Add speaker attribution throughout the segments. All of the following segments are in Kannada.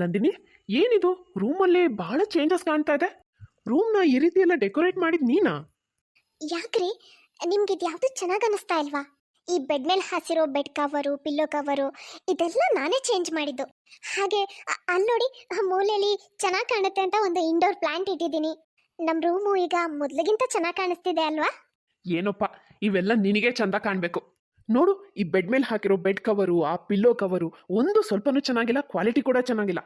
Speaker 1: ನಂದಿನಿ ಏನಿದು? ರೂಮಲ್ಲಿ ಬಹಳ ಚೇಂಜಸ್ ಕಾಣ್ತಾ ಇದೆ. ರೂಮ್ನ ಈ ರೀತಿ ಎಲ್ಲ ಡೆಕೋರೇಟ್ ಮಾಡಿದ್ ನೀನಾ?
Speaker 2: ಯಾಕ್ರಿ? ನಿಮ್ಗೆ ಇದು ಯಾವುದು ಚೆನ್ನಾಗಿ ಅನಿಸ್ತಾ ಇಲ್ವಾ? ಈ ಬೆಡ್ ಮೇಲೆ ಹಾಸಿರೋ ಬೆಡ್ ಕವರು ಪಿಲ್ಲೋ ಕವರು ಇದೆಲ್ಲ ನಾನೇ ಚೇಂಜ್ ಮಾಡಿದ್ದು. ಹಾಗೆ ಅಲ್ಲಿ ನೋಡಿ ಆ ಮೂಲೆಯಲ್ಲಿ ಚೆನ್ನಾಗಿ ಕಾಣುತ್ತೆ ಅಂತ ಒಂದು ಇಂಡೋರ್ ಪ್ಲಾಂಟ್ ಇಟ್ಟಿದ್ದೀನಿ. ನಮ್ಮ ರೂಮು ಈಗ ಮೊದಲಿಗಿಂತ ಚೆನ್ನಾಗಿ ಕಾಣಿಸ್ತಿದೆ ಅಲ್ವಾ?
Speaker 1: ಏನಪ್ಪ ಇವೆಲ್ಲ ನಿನಗೆ ಚಂದ ಕಾಣಬೇಕು. ನೋಡು ಈ ಬೆಡ್ ಮೇಲೆ ಹಾಕಿರೋ ಬೆಡ್ ಕವರು ಆ ಪಿಲ್ಲೋ ಕವರು ಒಂದು ಸ್ವಲ್ಪನೂ ಚೆನ್ನಾಗಿಲ್ಲ ಕ್ವಾಲಿಟಿ ಕೂಡ ಚೆನ್ನಾಗಿಲ್ಲ.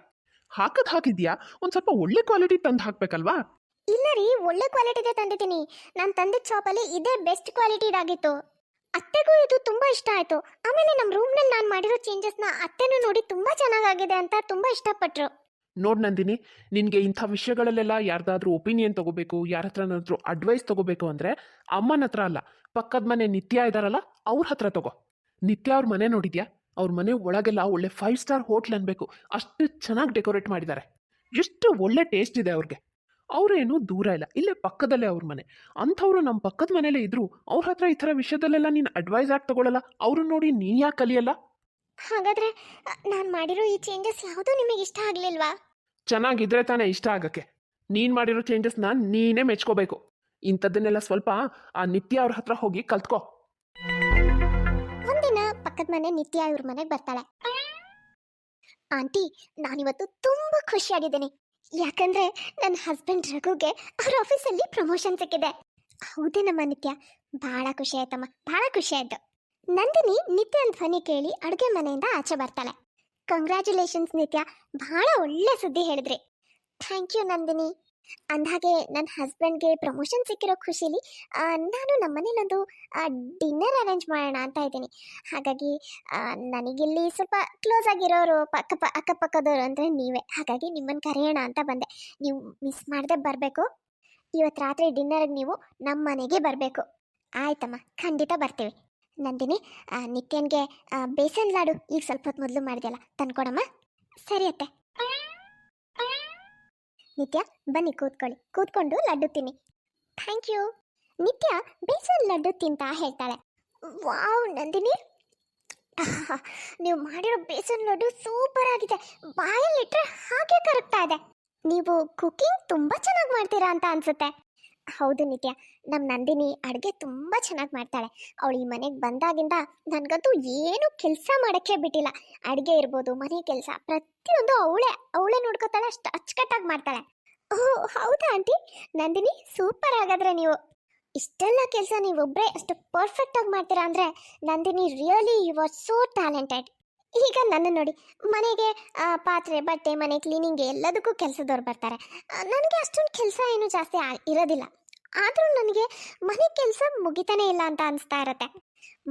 Speaker 1: ಹಾಕದ್ ಹಾಕಿದ್ಯಾ? ಒಂದ್ ಸ್ವಲ್ಪ ಒಳ್ಳೆ ಕ್ವಾಲಿಟಿ ತಂದು ಹಾಕ್ಬೇಕಲ್ವಾ?
Speaker 2: ಇಲ್ಲ ರೀ ಒಳ್ಳೆ ಕ್ವಾಲಿಟಿದೆ ತಂದಿದ್ದೀನಿ. ನಾನು ತಂದಿದ್ದ ಶಾಪಲ್ಲಿ ಇದೇ ಬೆಸ್ಟ್ ಕ್ವಾಲಿಟಿದಾಗಿತ್ತು ಅತ್ತೆಗೂ ಇದು ತುಂಬಾ ಇಷ್ಟ ಆಯ್ತು. ಆಮೇಲೆ ನಮ್ಮ ರೂಮ್ನಲ್ಲಿ ನಾನು ಮಾಡಿರೋ ಚೇಂಜಸ್ನ ಅತ್ತೆನೂ ನೋಡಿ ತುಂಬಾ ಚೆನ್ನಾಗಾಗಿದೆ ಅಂತ ತುಂಬಾ ಇಷ್ಟಪಟ್ರು.
Speaker 1: ನೋಡ್ ನಂದಿನಿ ನಿನಗೆ ಇಂಥ ವಿಷಯಗಳಲ್ಲೆಲ್ಲ ಯಾರ್ದಾದ್ರೂ ಒಪಿನಿಯನ್ ತಗೋಬೇಕು ಯಾರ ಹತ್ರನಾದ್ರೂ ಅಡ್ವೈಸ್ ತಗೋಬೇಕು ಅಂದರೆ ಅಮ್ಮನ ಹತ್ರ ಅಲ್ಲ ಪಕ್ಕದ ಮನೆ ನಿತ್ಯ ಇದಾರಲ್ಲ ಅವ್ರ ಹತ್ರ ತಗೋ. ನಿತ್ಯ ಅವ್ರ ಮನೆ ನೋಡಿದ್ಯಾ? ಅವ್ರ ಮನೆ ಒಳಗೆಲ್ಲ ಒಳ್ಳೆ ಫೈವ್ ಸ್ಟಾರ್ ಹೋಟ್ಲ್ ಅನ್ಬೇಕು. ಅಷ್ಟು ಚೆನ್ನಾಗಿ ಡೆಕೋರೇಟ್ ಮಾಡಿದ್ದಾರೆ. ಎಷ್ಟು ಒಳ್ಳೆ ಟೇಸ್ಟ್ ಇದೆ ಅವ್ರಿಗೆ. ಅವರೇನು ದೂರ ಇಲ್ಲ. ಇಲ್ಲೇ ಪಕ್ಕದಲ್ಲೇ ಅವ್ರ ಮನೆ. ಅಂಥವ್ರು ನಮ್ಮ ಪಕ್ಕದ ಮನೇಲೇ ಇದ್ರು ಅವ್ರ ಹತ್ರ ಈ ಥರ ವಿಷಯದಲ್ಲೆಲ್ಲ ನೀನು ಅಡ್ವೈಸ್ ಆಗಿ ತಗೊಳ್ಳಲ್ಲ ಅವ್ರನ್ನ ನೋಡಿ ನೀ ಯಾಕೆ ಕಲಿಯಲ್ಲ?
Speaker 2: ಹಾಗಾದ್ರೆ ನಾನು ಮಾಡಿರೋ ಈ ಚೇಂಜಸ್ ಯಾವುದೂ ನಿಮಗೆ ಇಷ್ಟ ಆಗಲಿಲ್ವಾ?
Speaker 1: ಚೆನ್ನಾಗಿದ್ರೆ ತಾನೇ ಇಷ್ಟ ಆಗಕ್ಕೆ. ನೀನು ಮಾಡಿರೋ ಚೇಂಜಸ್ನ ನೀನೇ ಮೆಚ್ಕೋಬೇಕು. ಇಂಥದ್ದನ್ನೆಲ್ಲ ಸ್ವಲ್ಪ ಆ ನಿತ್ಯ ಅವ್ರ ಹತ್ರ ಹೋಗಿ ಕಲ್ತ್ಕೋ.
Speaker 2: ಪಕ್ಕದ ಮನೆ ನಿತ್ಯ ಇವ್ರ ಮನೆಗೆ ಬರ್ತಾಳೆ. ಆಂಟಿ, ನಾನಿವತ್ತು ತುಂಬಾ ಖುಷಿಯಾಗಿದ್ದೀನಿ. ಯಾಕಂದ್ರೆ ನನ್ನ ಹಸ್ಬೆಂಡ್ ರಘುಗೆ ಅವ್ರ ಆಫೀಸಲ್ಲಿ ಪ್ರಮೋಷನ್ ಸಿಕ್ಕಿದೆ. ಹೌದೇ ನಮ್ಮ ನಿತ್ಯ. ಬಹಳ ಖುಷಿ ಆಯ್ತಮ್ಮ ಬಹಳ ಖುಷಿ ಆಯ್ತು. ನಂದಿನಿ ನಿತ್ಯನ ಧ್ವನಿ ಕೇಳಿ ಅಡುಗೆ ಮನೆಯಿಂದ ಆಚೆ ಬರ್ತಾಳೆ. ಕಂಗ್ರ್ಯಾಚುಲೇಷನ್ಸ್ ನಿತ್ಯ ಬಹಳ ಒಳ್ಳೆ ಸುದ್ದಿ ಹೇಳಿದ್ರಿ. Thank you Nandini. ಅಂದ್ಹಾಗೆ ನನ್ನ ಹಸ್ಬೆಂಡ್ಗೆ ಪ್ರಮೋಷನ್ ಸಿಕ್ಕಿರೋ ಖುಷಿಲಿ ನಾನು ನಮ್ಮ ಮನೇಲೊಂದು ಡಿನ್ನರ್ ಅರೇಂಜ್ ಮಾಡೋಣ ಅಂತ ಇದ್ದೀನಿ. ಹಾಗಾಗಿ ನನಗಿಲ್ಲಿ ಸ್ವಲ್ಪ ಕ್ಲೋಸ್ ಆಗಿರೋರು ಪಕ್ಕ ಅಕ್ಕಪಕ್ಕದವರು ಅಂದರೆ ನೀವೇ. ಹಾಗಾಗಿ ನಿಮ್ಮನ್ನು ಕರೆಯೋಣ ಅಂತ ಬಂದೆ. ನೀವು ಮಿಸ್ ಮಾಡದೆ ಬರಬೇಕು. ಇವತ್ತು ರಾತ್ರಿ ಡಿನ್ನರ್ಗೆ ನೀವು ನಮ್ಮ ಮನೆಗೆ ಬರಬೇಕು. ಆಯ್ತಮ್ಮ, ಖಂಡಿತ ಬರ್ತೀವಿ. ನಂದಿನಿ ನಿತ್ಯನ್ಗೆ ಬೇಸನ್ ಲಾಡು ಈಗ ಸ್ವಲ್ಪ ಹೊತ್ತು ಮೊದಲು ಮಾಡಿದೆಯಲ್ಲ, ತಂದ್ಕೊಡಮ್ಮ. ಸರಿ ಅತ್ತೆ. ನಿತ್ಯ, ಬನ್ನಿ ಕೂತ್ಕೊಳ್ಳಿ. ಕೂತ್ಕೊಂಡು ಲಡ್ಡು ತಿನ್ನಿ. Thank you. ನಿತ್ಯ ಬೇಸನ್ ಲಡ್ಡು ತಿಂತಾ ಹೇಳ್ತಾಳೆ. ವಾವ್, ನಂದಿನಿ. ನೀವು ಮಾಡಿರೋ ಬೇಸನ್ ಲಡ್ಡು ಸೂಪರ್ ಆಗಿದೆ. ಬಾಯಲ್ಲಿಟ್ರೆ ಹಾಗೆ ಕರಗ್ತಾ ಇದೆ. ನೀವು ಕುಕಿಂಗ್ ತುಂಬಾ ಚೆನ್ನಾಗಿ ಮಾಡ್ತೀರಾ ಅಂತ ಅನ್ಸುತ್ತೆ. ಹೌದು ನಿತ್ಯ. ನಮ್ಮ ನಂದಿನಿ ಅಡುಗೆ ತುಂಬ ಚೆನ್ನಾಗಿ ಮಾಡ್ತಾಳೆ. ಅವಳು ಈ ಮನೆಗೆ ಬಂದಾಗಿಂದ ನನಗಂತೂ ಏನು ಕೆಲಸ ಮಾಡೋಕ್ಕೆ ಬಿಟ್ಟಿಲ್ಲ. ಅಡುಗೆ ಇರ್ಬೋದು, ಮನೆ ಕೆಲಸ, ಪ್ರತಿಯೊಂದು ಅವಳೇ ಅವಳೇ ನೋಡ್ಕೋತಾಳೆ, ಅಷ್ಟು ಅಚ್ಚುಕಟ್ಟಾಗಿ ಮಾಡ್ತಾಳೆ. ಓಹ್ ಹೌದಾ ಆಂಟಿ? ನಂದಿನಿ, ಸೂಪರ್ ಹಾಗಾದ್ರೆ ನೀವು. ಇಷ್ಟೆಲ್ಲ ಕೆಲಸ ನೀವೊಬ್ಬರೇ ಅಷ್ಟು ಪರ್ಫೆಕ್ಟಾಗಿ ಮಾಡ್ತೀರಾ ಅಂದರೆ Nandini really you are so talented ಈಗ ನನ್ನ ನೋಡಿ, ಮನೆಗೆ ಪಾತ್ರೆ, ಬಟ್ಟೆ, ಮನೆ ಕ್ಲೀನಿಂಗ್ ಎಲ್ಲದಕ್ಕೂ ಕೆಲಸದವ್ರು ಬರ್ತಾರೆ. ನನಗೆ ಅಷ್ಟೊಂದು ಕೆಲಸ ಏನು ಜಾಸ್ತಿ ಇರೋದಿಲ್ಲ. ಆದರೂ ನನಗೆ ಮನೆ ಕೆಲಸ ಮುಗಿತಾನೆ ಇಲ್ಲ ಅಂತ ಅನಿಸ್ತಾ ಇರತ್ತೆ.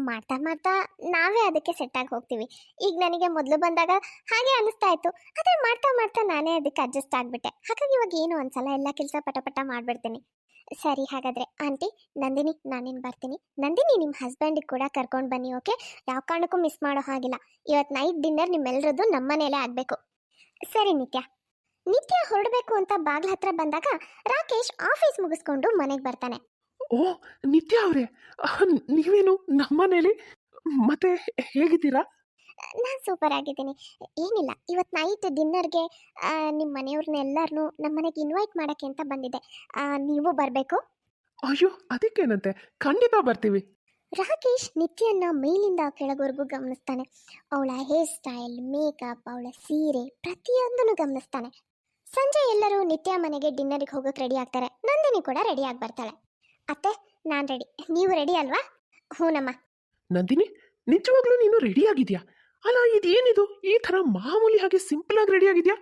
Speaker 2: ಮಾಡ್ತಾ ಮಾಡ್ತಾ ನಾವೇ ಅದಕ್ಕೆ ಸೆಟ್ ಆಗಿ ಹೋಗ್ತೀವಿ. ಈಗ ನನಗೆ ಮೊದಲು ಬಂದಾಗ ಹಾಗೆ ಅನಿಸ್ತಾ ಇತ್ತು. ಆದರೆ ಮಾಡ್ತಾ ಮಾಡ್ತಾ ನಾನೇ ಅದಕ್ಕೆ ಅಡ್ಜಸ್ಟ್ ಆಗಿಬಿಟ್ಟೆ. ಹಾಗಾಗಿ ಇವಾಗ ಏನು ಒಂದ್ಸಲ ಎಲ್ಲ ಕೆಲಸ ಪಟ ಪಟ ಮಾಡಿಬಿಡ್ತೀನಿ. ಸರಿ, ಹಾಗಾದರೆ ಆಂಟಿ, ನಂದಿನಿ, ನಾನೇನು ಬರ್ತೀನಿ. ನಂದಿನಿ ನಿಮ್ಮ ಹಸ್ಬೆಂಡಿಗೆ ಕೂಡ ಕರ್ಕೊಂಡು ಬನ್ನಿ ಓಕೆ ಯಾವ ಕಾರಣಕ್ಕೂ ಮಿಸ್ ಮಾಡೋ ಹಾಗಿಲ್ಲ. ಇವತ್ತು ನೈಟ್ ಡಿನ್ನರ್ ನಿಮ್ಮೆಲ್ಲರದ್ದು ನಮ್ಮನೇಲೇ ಆಗಬೇಕು. ಸರಿ, ನಿತ್ಯ. ನಿತ್ಯ ಹೊರಡಬೇಕು ಅಂತ ಬಾಗ್ಲ ಹತ್ರ ಬಂದಾಗ ರಾಕೇಶ್ ಆಫೀಸ್ ಮುಗಿಸ್ಕೊಂಡು ಮನೆಗೆ ಬರ್ತಾನೆ.
Speaker 1: ಓ ನಿತ್ಯ ಅವರೇ. ನೀವೇನು ನಮ್ಮ ಮನೇಲಿ ಮತ್ತೆ ಹೇಗಿದ್ದೀರಾ?
Speaker 2: ನಾನು ಸೂಪರ್ ಆಗಿದ್ದೀನಿ. ಏನಿಲ್ಲ ಇವತ್ತು ನೈಟ್ ಡಿನ್ನರ್ಗೆ ನಿಮ್ಮ ಮನೆಯವ್ರನ್ನೆಲ್ಲರನ್ನೂ ನಮ್ಮ ಮನೆಗೆ ಇನ್ವೈಟ್ ಮಾಡೋಕ್ಕೆ ಅಂತ ಬಂದಿದೆ ನೀವು ಬರಬೇಕು?
Speaker 1: ಅಯ್ಯೋ ಅದಕ್ಕೇನಂತೆ? ಖಂಡಿತ ಬರ್ತೀವಿ.
Speaker 2: ರಾಕೇಶ್ ನಿತ್ಯನ್ನ ಮೇಲಿಂದ ಕೆಳಗವರೆಗೂ ಗಮನಿಸ್ತಾನೆ. ಅವಳ ಹೇರ್ ಸ್ಟೈಲ್ ಮೇಕಪ್ ಅವಳ ಸೀರೆ ಪ್ರತಿಯೊಂದನ್ನು ಗಮನಿಸ್ತಾನೆ. ಸಂಜೆ ಎಲ್ಲರೂ ನಿತ್ಯ ಮನೆಗೆ ಡಿನ್ನರಿಗೆ ಹೋಗೋಕೆ ರೆಡಿ ಆಗ್ತಾರೆ. ನಂದಿನಿ ಕೂಡ ರೆಡಿ ಆಗಿ ಬರ್ತಾಳೆ. ಅತ್ತೆ, ನಾನು ರೆಡಿ ನೀವು ರೆಡಿ ಅಲ್ವಾ? ಹೂನಮ್ಮ.
Speaker 1: ನಂದಿನಿ, ನಿಜವಾಗ್ಲೂ ನೀನು ರೆಡಿ ಆಗಿದ್ಯಾ? ಅಲ್ಲ, ಇದೇನಿದು? ಈ ಥರ ಮಾಮೂಲಿ ಹಾಗೆ ಸಿಂಪಲ್ ಆಗಿ ರೆಡಿ ಆಗಿದ್ಯಾ?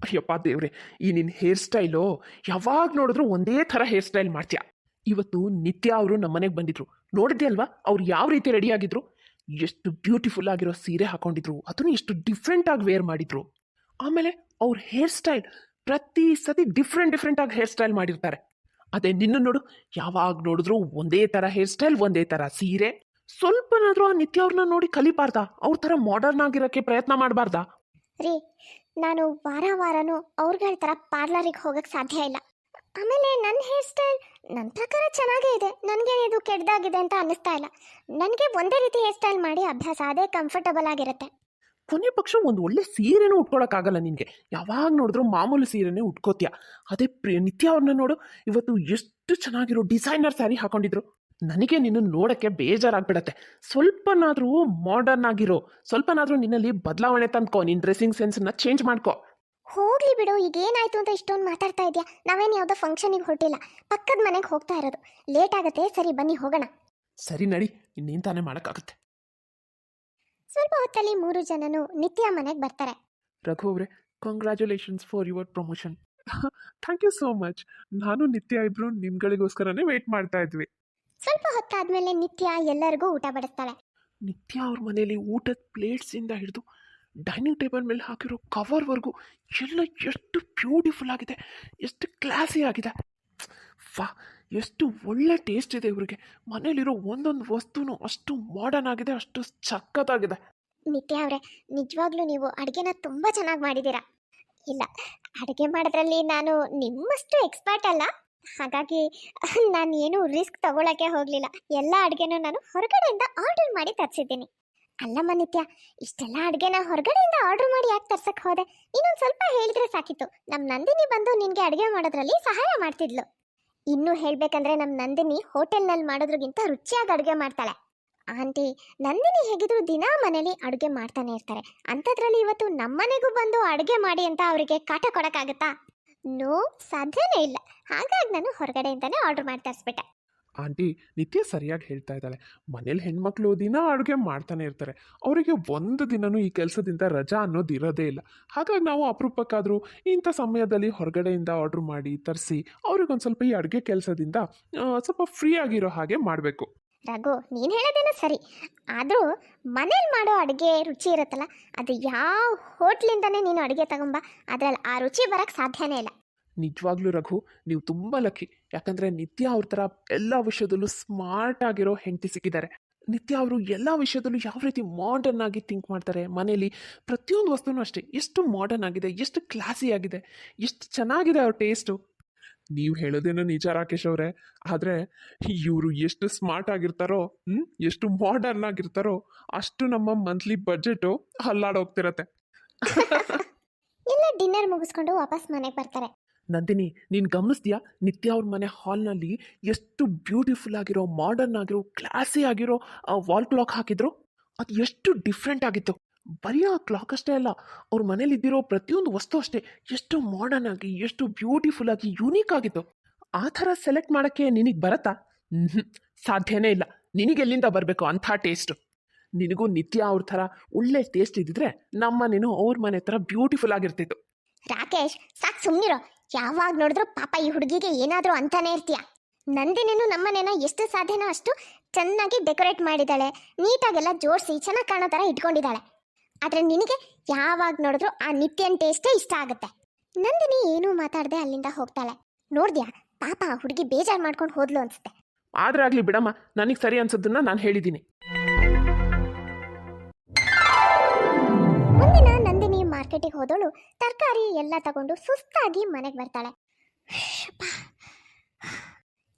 Speaker 1: ಅಯ್ಯಪ್ಪ ದೇವ್ರೆ, ಈ ನಿನ್ನ ಹೇರ್ ಸ್ಟೈಲು ಯಾವಾಗ ನೋಡಿದ್ರು ಒಂದೇ ಥರ ಹೇರ್ ಸ್ಟೈಲ್ ಮಾಡ್ತೀಯ? ಇವತ್ತು ನಿತ್ಯ ಅವರು ನಮ್ಮನೆಗೆ ಬಂದಿದ್ರು. ನೋಡಿದ್ದೆ ಅಲ್ವಾ? ಅವ್ರು ಯಾವ ರೀತಿ ರೆಡಿ ಆಗಿದ್ರು? ಎಷ್ಟು ಬ್ಯೂಟಿಫುಲ್ ಆಗಿರೋ ಸೀರೆ ಹಾಕೊಂಡಿದ್ರು. ಅದನ್ನು ಎಷ್ಟು ಡಿಫ್ರೆಂಟ್ ಆಗಿ ವೇರ್ ಮಾಡಿದ್ರು. ಆಮೇಲೆ ಅವ್ರ ಹೇರ್ ಸ್ಟೈಲ್ ಪ್ರತಿ ಸತಿ ಡಿಫ್ರೆಂಟ್ ಡಿಫ್ರೆಂಟ್ ಆಗಿ ಹೇರ್ ಸ್ಟೈಲ್ ಮಾಡಿರ್ತಾರೆ. ಅದೇ ನಿನ್ನ ನೋಡು, ಯಾವಾಗ ನೋಡಿದ್ರು ಒಂದೇ ಥರ ಹೇರ್ ಸ್ಟೈಲ್ ಒಂದೇ ಥರ ಸೀರೆ. ಸ್ವಲ್ಪನಾದರೂ ಆ ನಿತ್ಯ ಅವ್ರನ್ನ ನೋಡಿ ಕಲಿಬಾರ್ದಾ? ಅವ್ರ ಥರ ಮಾಡರ್ನ್ ಆಗಿರಕ್ಕೆ ಪ್ರಯತ್ನ ಮಾಡಬಾರ್ದಾ?
Speaker 2: ರೀ, ನಾನು ವಾರ ವಾರನೂ ಅವ್ರಗಳ ಥರ ಪಾರ್ಲರಿಗೆ ಹೋಗಕ್ಕೆ ಸಾಧ್ಯ ಇಲ್ಲ. ಆಮೇಲೆ ನನ್ನ ಹೇರ್ ಸ್ಟೈಲ್ ನನ್ನ ಪ್ರಕಾರ ಚೆನ್ನಾಗೇ ಇದೆ. ನನಗೆ ಇದು ಕೆಟ್ಟದಾಗಿದೆ ಅಂತ ಅನ್ನಿಸ್ತಾ ಇಲ್ಲ. ನನಗೆ ಒಂದೇ ರೀತಿ ಹೇರ್ ಸ್ಟೈಲ್ ಮಾಡಿ ಅಭ್ಯಾಸ, ಅದೇ ಕಂಫರ್ಟಬಲ್ ಆಗಿರುತ್ತೆ.
Speaker 1: ಕೊನೆ ಪಕ್ಷ ಒಂದು ಒಳ್ಳೆ ಸೀರೆನೂ ಉಟ್ಕೊಳಕ್ಕಾಗಲ್ಲ ನಿನಗೆ. ಯಾವಾಗ ನೋಡಿದ್ರು ಮಾಮೂಲಿ ಸೀರೆನೇ ಉಟ್ಕೋತೀಯ? ಅದೇ ಪ್ರಿ ನಿತ್ಯ ಅವ್ರನ್ನ ನೋಡು. ಇವತ್ತು ಎಷ್ಟು ಚೆನ್ನಾಗಿರೋ ಡಿಸೈನರ್ ಸ್ಯಾರಿ ಹಾಕೊಂಡಿದ್ರು. ನನಗೆ ನಿನ್ನ ನೋಡೋಕ್ಕೆ ಬೇಜಾರಾಗ್ಬಿಡತ್ತೆ. ಸ್ವಲ್ಪನಾದರೂ ಮಾಡರ್ನ್ ಆಗಿರೋ ಸ್ವಲ್ಪನಾದರೂ ನಿನ್ನಲ್ಲಿ ಬದಲಾವಣೆ ತಂದ್ಕೋ. ನಿನ್ನ ಡ್ರೆಸ್ಸಿಂಗ್ ಸೆನ್ಸನ್ನ ಚೇಂಜ್ ಮಾಡ್ಕೋ.
Speaker 2: ಹೋಗ್ಲಿ ಬಿಡು ಈಗ ಏನಾಯ್ತು ಅಂತ ಇಷ್ಟೊಂದು ಮಾತಾಡ್ತಾ ಇದೆಯಾ? ನಾವೇನು ಯಾವುದೋ ಫಂಕ್ಷನಿಗೆ ಹೊರಟಿಲ್ಲ. ಪಕ್ಕದ ಮನೆಗೆ ಹೋಗ್ತಾ ಇರೋದು. ಲೇಟ್ ಆಗುತ್ತೆ. ಸರಿ ಬನ್ನಿ ಹೋಗೋಣ.
Speaker 1: ಸರಿ ನಡಿ. ಇನ್ನೇನು ತಾನೇ ಮಾಡೋಕ್ಕಾಗುತ್ತೆ.
Speaker 2: ಸ್ವಲ್ಪ ಹೊತ್ತಲ್ಲಿ ಮೂರು ಜನನು ನಿತ್ಯ ಮನೆಗೆ ಬರ್ತಾರೆ.
Speaker 1: ರಘು ಅವರೇ congratulations for your promotion thank you so much ನಾನು ನಿತ್ಯ ಇಬ್ರು ನಿಮ್ಗಳಿಗೋಸ್ಕರನೇ ವೇಟ್ ಮಾಡ್ತಾ ಇದ್ವಿ.
Speaker 2: ಸ್ವಲ್ಪ ಹೊತ್ತಾದ್ಮೇಲೆ ನಿತ್ಯ ಎಲ್ಲರಿಗೂ ಊಟ ಬಡಿಸ್ತಾಳೆ.
Speaker 1: ನಿತ್ಯ ಅವ್ರ ಮನೆಯಲ್ಲಿ ಊಟದ ಪ್ಲೇಟ್ಸಿಂದ ಹಿಡಿದು ಡೈನಿಂಗ್ ಟೇಬಲ್ ಮೇಲೆ ಹಾಕಿರೋ ಕವರ್ವರೆಗೂ ಎಲ್ಲ ಎಷ್ಟು ಬ್ಯೂಟಿಫುಲ್ ಆಗಿದೆ ಎಷ್ಟು ಕ್ಲಾಸಿ ಆಗಿದೆ. ವಾ ಎಷ್ಟು ಒಳ್ಳೆ ಟೇಸ್ಟ್ ಇದೆ ಇವರಿಗೆ. ಮನೇಲಿರೋ ಒಂದೊಂದು ವಸ್ತುನು ಅಷ್ಟು ಮಾಡರ್ನ್ ಆಗಿದೆ, ಅಷ್ಟು ಸಖತ್ತಾಗಿದೆ.
Speaker 2: ನಿತ್ಯ ಅವರೇ, ನಿಜವಾಗ್ಲೂ ನೀವು ಅಡುಗೆನ ತುಂಬ ಚೆನ್ನಾಗಿ ಮಾಡಿದ್ದೀರಾ? ಇಲ್ಲ, ಅಡುಗೆ ಮಾಡೋದ್ರಲ್ಲಿ ನಾನು ನಿಮ್ಮಷ್ಟು ಎಕ್ಸ್ಪರ್ಟ್ ಅಲ್ಲ. ಹಾಗಾಗಿ ನಾನು ಏನು ರಿಸ್ಕ್ ತಗೊಳಕ್ಕೆ ಹೋಗಲಿಲ್ಲ. ಎಲ್ಲ ಅಡುಗೆನೂ ನಾನು ಹೊರಗಡೆಯಿಂದ ಆರ್ಡರ್ ಮಾಡಿ ತರಿಸಿದ್ದೀನಿ. ಅಲ್ಲಮ್ಮ ನಿತ್ಯ, ಇಷ್ಟೆಲ್ಲ ಅಡುಗೆನ ಹೊರಗಡೆಯಿಂದ ಆರ್ಡರ್ ಮಾಡಿ ಯಾಕೆ ತರ್ಸಕ್ಕೆ ಹೋದೆ? ಇನ್ನೊಂದು ಸ್ವಲ್ಪ ಹೇಳಿದ್ರೆ ಸಾಕಿತ್ತು. ನಮ್ಮ ನಂದಿನಿ ಬಂದು ನಿನಗೆ ಅಡುಗೆ ಮಾಡೋದ್ರಲ್ಲಿ ಸಹಾಯ ಮಾಡ್ತಿದ್ಲು. ಇನ್ನೂ ಹೇಳಬೇಕಂದ್ರೆ ನಮ್ಮ ನಂದಿನಿ ಹೋಟೆಲ್ನಲ್ಲಿ ಮಾಡೋದ್ರಿಗಿಂತ ರುಚಿಯಾಗಿ ಅಡುಗೆ ಮಾಡ್ತಾಳೆ. ಆಂಟಿ, ನಂದಿನಿ ಹೇಗಿದ್ರು ದಿನಾ ಮನೇಲಿ ಅಡುಗೆ ಮಾಡ್ತಾನೆ ಇರ್ತಾರೆ. ಅಂಥದ್ರಲ್ಲಿ ಇವತ್ತು ನಮ್ಮನೆಗೂ ಬಂದು ಅಡುಗೆ ಮಾಡಿ ಅಂತ ಅವರಿಗೆ ಕಾಟ ಕೊಡೋಕ್ಕಾಗತ್ತಾ? ನೋ, ಸಾಧ್ಯನೇ ಇಲ್ಲ. ಹಾಗಾಗಿ ನಾನು ಹೊರಗಡೆಯಿಂದನೇ ಆರ್ಡರ್ ಮಾಡಿ ತರಿಸ್ಬಿಟ್ಟೆ.
Speaker 1: ಆಂಟಿ ನಿತ್ಯ ಸರಿಯಾಗಿ ಹೇಳ್ತಾ ಇದ್ದಾಳೆ. ಮನೇಲಿ ಹೆಣ್ಮಕ್ಳು ದಿನ ಅಡುಗೆ ಮಾಡ್ತಾನೆ ಇರ್ತಾರೆ. ಅವರಿಗೆ ಒಂದು ದಿನನೂ ಈ ಕೆಲಸದಿಂದ ರಜಾ ಅನ್ನೋದು ಇರೋದೇ ಇಲ್ಲ. ಹಾಗಾಗಿ ನಾವು ಅಪರೂಪಕ್ಕಾದರೂ ಇಂಥ ಸಮಯದಲ್ಲಿ ಹೊರಗಡೆಯಿಂದ ಆರ್ಡ್ರ್ ಮಾಡಿ ತರಿಸಿ ಅವ್ರಿಗೊಂದು ಸ್ವಲ್ಪ ಈ ಅಡುಗೆ ಕೆಲಸದಿಂದ ಸ್ವಲ್ಪ ಫ್ರೀ ಆಗಿರೋ ಹಾಗೆ ಮಾಡಬೇಕು.
Speaker 2: ರಘು ನೀನು ಹೇಳೋದೇನೋ ಸರಿ. ಆದರೂ ಮನೇಲಿ ಮಾಡೋ ಅಡುಗೆ ರುಚಿ ಇರುತ್ತಲ್ಲ ಅದು ಯಾವ ಹೋಟ್ಲಿಂದನೇ ನೀನು ಅಡುಗೆ ತಗೊಂಬ. ಅದರಲ್ಲಿ ಆ ರುಚಿ ಬರೋಕ್ಕೆ ಸಾಧ್ಯನೇ ಇಲ್ಲ.
Speaker 1: ನಿಜವಾಗ್ಲೂ ರಘು ನೀವು ತುಂಬ ಲಕ್ಕಿ ಯಾಕಂದರೆ ನಿತ್ಯ ಅವ್ರ ಥರ ಎಲ್ಲ ವಿಷಯದಲ್ಲೂ ಸ್ಮಾರ್ಟ್ ಆಗಿರೋ ಹೆಂಡತಿ ಸಿಕ್ಕಿದ್ದಾರೆ. ನಿತ್ಯ ಅವರು ಎಲ್ಲ ವಿಷಯದಲ್ಲೂ ಯಾವ ರೀತಿ ಮಾಡರ್ನ್ ಆಗಿ ಥಿಂಕ್ ಮಾಡ್ತಾರೆ ಮನೇಲಿ ಪ್ರತಿಯೊಂದು ವಸ್ತುನೂ ಅಷ್ಟೇ, ಎಷ್ಟು ಮಾಡರ್ನ್ ಆಗಿದೆ, ಎಷ್ಟು ಕ್ಲಾಸಿ ಆಗಿದೆ, ಎಷ್ಟು ಚೆನ್ನಾಗಿದೆ ಅವ್ರ ಟೇಸ್ಟು ನೀವು ಹೇಳೋದೇನೋ ನಿಜ ರಾಕೇಶ್ ಅವರೇ, ಆದರೆ ಇವರು ಎಷ್ಟು ಸ್ಮಾರ್ಟ್ ಆಗಿರ್ತಾರೋ? ಎಷ್ಟು ಮಾಡರ್ನ್ ಆಗಿರ್ತಾರೋ, ಅಷ್ಟು ನಮ್ಮ ಮಂತ್ಲಿ ಬಜೆಟು ಹಲ್ಲಾಡೋಗ್ತಿರತ್ತೆ
Speaker 2: ಎಲ್ಲ ಡಿನ್ನರ್ ಮುಗಿಸ್ಕೊಂಡು ವಾಪಸ್ ಮನೆಗೆ ಬರ್ತಾರೆ.
Speaker 1: ನಂದಿನಿ, ನೀನು ಗಮನಿಸ್ತೀಯಾ? ನಿತ್ಯ ಅವ್ರ ಮನೆ ಹಾಲ್ನಲ್ಲಿ ಎಷ್ಟು ಬ್ಯೂಟಿಫುಲ್ ಆಗಿರೋ ಮಾಡರ್ನ್ ಆಗಿರೋ ಕ್ಲಾಸಿ ಆಗಿರೋ ವಾಲ್ ಕ್ಲಾಕ್ ಹಾಕಿದ್ರು? ಅದು ಎಷ್ಟು ಡಿಫ್ರೆಂಟ್ ಆಗಿತ್ತು. ಬರೀ ಆ ಕ್ಲಾಕ್ ಅಷ್ಟೇ ಅಲ್ಲ, ಅವ್ರ ಮನೇಲಿದ್ದಿರೋ ಪ್ರತಿಯೊಂದು ವಸ್ತು ಅಷ್ಟೇ ಎಷ್ಟು ಮಾಡರ್ನ್ ಆಗಿ, ಎಷ್ಟು ಬ್ಯೂಟಿಫುಲ್ ಆಗಿ ಯೂನಿಕ್ ಆಗಿತ್ತು. ಆ ಥರ ಸೆಲೆಕ್ಟ್ ಮಾಡೋಕ್ಕೆ ನಿನಗೆ ಬರತ್ತಾ. ಸಾಧ್ಯನೇ ಇಲ್ಲ. ನಿನಗೆಲ್ಲಿಂದ ಬರಬೇಕು ಅಂಥ ಟೇಸ್ಟು ನಿನಗೂ ನಿತ್ಯ ಅವ್ರ ಥರ ಒಳ್ಳೆ ಟೇಸ್ಟ್ ಇದ್ದಿದ್ರೆ ನಮ್ಮ ನೀನು ಅವ್ರ ಮನೆ ಥರ ಬ್ಯೂಟಿಫುಲ್ ಆಗಿರ್ತಿತ್ತು.
Speaker 2: ರಾಕೇಶ್, ಸಾಕು ಸುಮ್ಮನಿರೋ ಯಾವಾಗ ನೋಡಿದ್ರು ಪಾಪ ಈ ಹುಡುಗಿಗೆ ಏನಾದರೂ ಅಂತಾನೆ ಇರ್ತೀಯ. ನಂದಿನೇನು ನಮ್ಮನೇನ ಎಷ್ಟು ಸಾಧ್ಯನೋ ಅಷ್ಟು ಚೆನ್ನಾಗಿ ಡೆಕೋರೇಟ್ ಮಾಡಿದ್ದಾಳೆ ನೀಟಾಗೆಲ್ಲ ಜೋಡಿಸಿ ಚೆನ್ನಾಗಿ ಕಾಣೋ ಥರ ಇಟ್ಕೊಂಡಿದ್ದಾಳೆ ಆದರೆ ನಿನಗೆ ಯಾವಾಗ ನೋಡಿದ್ರು ಆ ನಿತ್ಯನ್ ಟೇಸ್ಟೇ ಇಷ್ಟ ಆಗುತ್ತೆ. ನಂದಿನಿ ಏನೂ ಮಾತಾಡದೆ ಅಲ್ಲಿಂದ ಹೋಗ್ತಾಳೆ. ನೋಡ್ದ್ಯಾ, ಪಾಪ ಹುಡುಗಿ ಬೇಜಾರು ಮಾಡ್ಕೊಂಡು ಹೋದ್ಲು ಅನ್ಸುತ್ತೆ.
Speaker 1: ಆದ್ರೆ ಆಗ್ಲಿ ಬಿಡಮ್ಮ, ನನಗೆ ಸರಿ ಅನ್ಸೋದನ್ನ ನಾನು ಹೇಳಿದ್ದೀನಿ.
Speaker 2: ಮಾರ್ಕೆಟಿಗೆ ಹೋದಳು ತರಕಾರಿ ಎಲ್ಲ ತಗೊಂಡು ಸುಸ್ತಾಗಿ ಮನೆಗೆ ಬರ್ತಾಳೆ.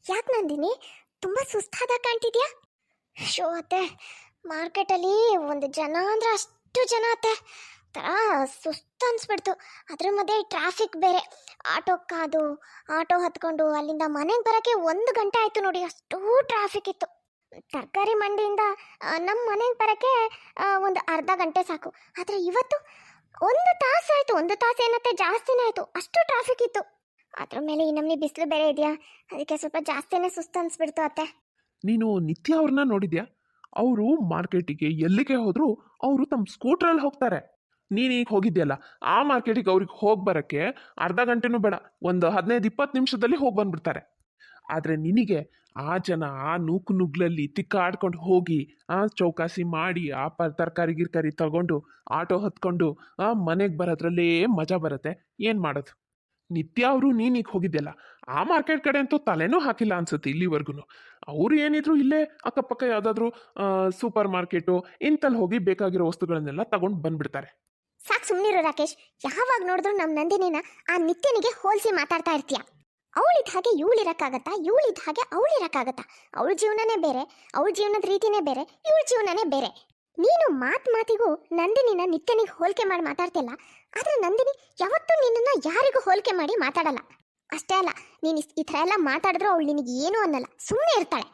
Speaker 2: ಯಾಕೆ ನಂದಿನಿ? ತುಂಬ ಸುಸ್ತಾದ ಕಾಣ್ತಿದ್ಯಾ? ಶೋ ಅತ್ತೆ, ಮಾರ್ಕೆಟಲ್ಲಿ ಒಂದು ಜನ ಅಂದ್ರೆ ಅಷ್ಟು ಜನ ಅತ್ತೆ. ಥರ ಸುಸ್ತು ಅನಿಸ್ಬಿಡ್ತು. ಅದ್ರ ಮಧ್ಯೆ ಟ್ರಾಫಿಕ್ ಬೇರೆ. ಆಟೋ ಕಾದು ಆಟೋ ಹತ್ಕೊಂಡು ಅಲ್ಲಿಂದ ಮನೆಗೆ ಬರೋಕ್ಕೆ ಒಂದು ಗಂಟೆ ಆಯಿತು ನೋಡಿ, ಅಷ್ಟು ಟ್ರಾಫಿಕ್ ಇತ್ತು. ತರಕಾರಿ ಮಂಡಿಯಿಂದ ನಮ್ಮ ಮನೆಗೆ ಬರೋಕ್ಕೆ ಒಂದು ಅರ್ಧ ಗಂಟೆ ಸಾಕು. ಆದರೆ ಇವತ್ತು ಒಂದು ತಾಸು ಆಯಿತು, ಒಂದು ತಾಸು ಏನತ್ತೆ ಜಾಸ್ತಿನೇ ಆಯಿತು. ಅಷ್ಟು ಟ್ರಾಫಿಕ್ ಇತ್ತು. ಅದ್ರ ಮೇಲೆ ಈ ಬಿಸಿಲು ಬೇರೆ ಇದೆಯಾ? ಅದಕ್ಕೆ ಸ್ವಲ್ಪ ಜಾಸ್ತಿನೇ ಸುಸ್ತು ಅನ್ಸ್ಬಿಡ್ತು ಅತ್ತೆ.
Speaker 1: ನೀನು ನಿತ್ಯ ಅವ್ರನ್ನ ನೋಡಿದ್ಯಾ? ಅವರು ಮಾರ್ಕೆಟಿಗೆ ಎಲ್ಲಿಗೆ ಹೋದ್ರು ಅವರು ತಮ್ಮ ಸ್ಕೂಟ್ರಲ್ಲಿ ಹೋಗ್ತಾರೆ. ನೀನು ಈಗ ಹೋಗಿದ್ಯಲ್ಲ, ಆ ಮಾರ್ಕೆಟಿಗೆ ಅವ್ರಿಗೆ ಹೋಗಿ ಬರೋಕ್ಕೆ ಅರ್ಧ ಗಂಟೆನೂ ಬೇಡ, ಒಂದು ಹದಿನೈದು ಇಪ್ಪತ್ತು ನಿಮಿಷದಲ್ಲಿ ಹೋಗಿ ಬಂದ್ಬಿಡ್ತಾರೆ. ಆದರೆ ನಿನಗೆ ಆ ಜನ ಆ ನೂಕು ನುಗ್ಲಲ್ಲಿ ತಿಕ್ಕಾಡ್ಕೊಂಡು ಹೋಗಿ, ಆ ಚೌಕಾಸಿ ಮಾಡಿ, ಆ ಪ ತರಕಾರಿ ಗಿರ್ಕಾರಿ ತಗೊಂಡು, ಆಟೋ ಹತ್ಕೊಂಡು, ಆ ಮನೆಗೆ ಬರೋದ್ರಲ್ಲೇ ಮಜಾ ಬರುತ್ತೆ. ಏನು ಮಾಡೋದು? ನಿತ್ಯ ಅವರು ನೀನೀಗ ಹೋಗಿದ್ದೆಲ್ಲ ಆ ಮಾರ್ಕೆಟ್ ಕಡೆ ಅಂತೂ ತಲೆನೂ ಹಾಕಿಲ್ಲ ಅನ್ಸುತ್ತೆ ಇಲ್ಲಿವರೆಗೂ ಅವರು ಏನಿದ್ರು ಇಲ್ಲೇ ಅಕ್ಕಪಕ್ಕ ಯಾವುದಾದ್ರೂ ಸೂಪರ್ ಮಾರ್ಕೆಟು ಇಂತಲ್ಲಿ ಹೋಗಿ ಬೇಕಾಗಿರೋ ವಸ್ತುಗಳನ್ನೆಲ್ಲ ತಗೊಂಡು ಬಂದ್ಬಿಡ್ತಾರೆ.
Speaker 2: ಸಾಕು ಸುಮ್ಮನಿರು ರಾಕೇಶ್. ಯಾವಾಗ ನೋಡಿದ್ರು ನಮ್ಮ ನಂದಿನಿನ ಆ ನಿತ್ಯನಿಗೆ ಹೋಲಿಸಿ ಮಾತಾಡ್ತಾ ಇರ್ತೀಯ. ಅವಳಿದ್ದ ಹಾಗೆ ಇವಳಿರಕ್ಕಾಗತ್ತಾ ಇವಳಿದ್ದ ಹಾಗೆ ಅವಳಿರಕ್ಕಾಗತ್ತಾ ಅವಳ ಜೀವನನೇ ಬೇರೆ, ಅವಳ ಜೀವನದ ರೀತಿನೇ ಬೇರೆ, ಇವಳ ಜೀವನನೇ ಬೇರೆ. ನೀನು ಮಾತ್ ಮಾತಿಗೂ ನಂದಿನಿನ ನಿತ್ಯನಿಗೆ ಹೋಲಿಕೆ ಮಾಡಿ ಮಾತಾಡ್ತಿಲ್ಲ. ಆದ್ರೆ ನಂದಿನಿ ಯಾವತ್ತೂ ನಿನ್ನನ್ನು ಯಾರಿಗೂ ಹೋಲಿಕೆ ಮಾಡಿ ಮಾತಾಡಲ್ಲ. ಅಷ್ಟೇ ಅಲ್ಲ, ನೀನು ಈ ಥರ ಎಲ್ಲ ಮಾತಾಡಿದ್ರು ಅವಳು ನಿನಗೆ ಏನೂ ಅನ್ನಲ್ಲ. ಸುಮ್ಮನೆ ಇರ್ತಾಳೆ.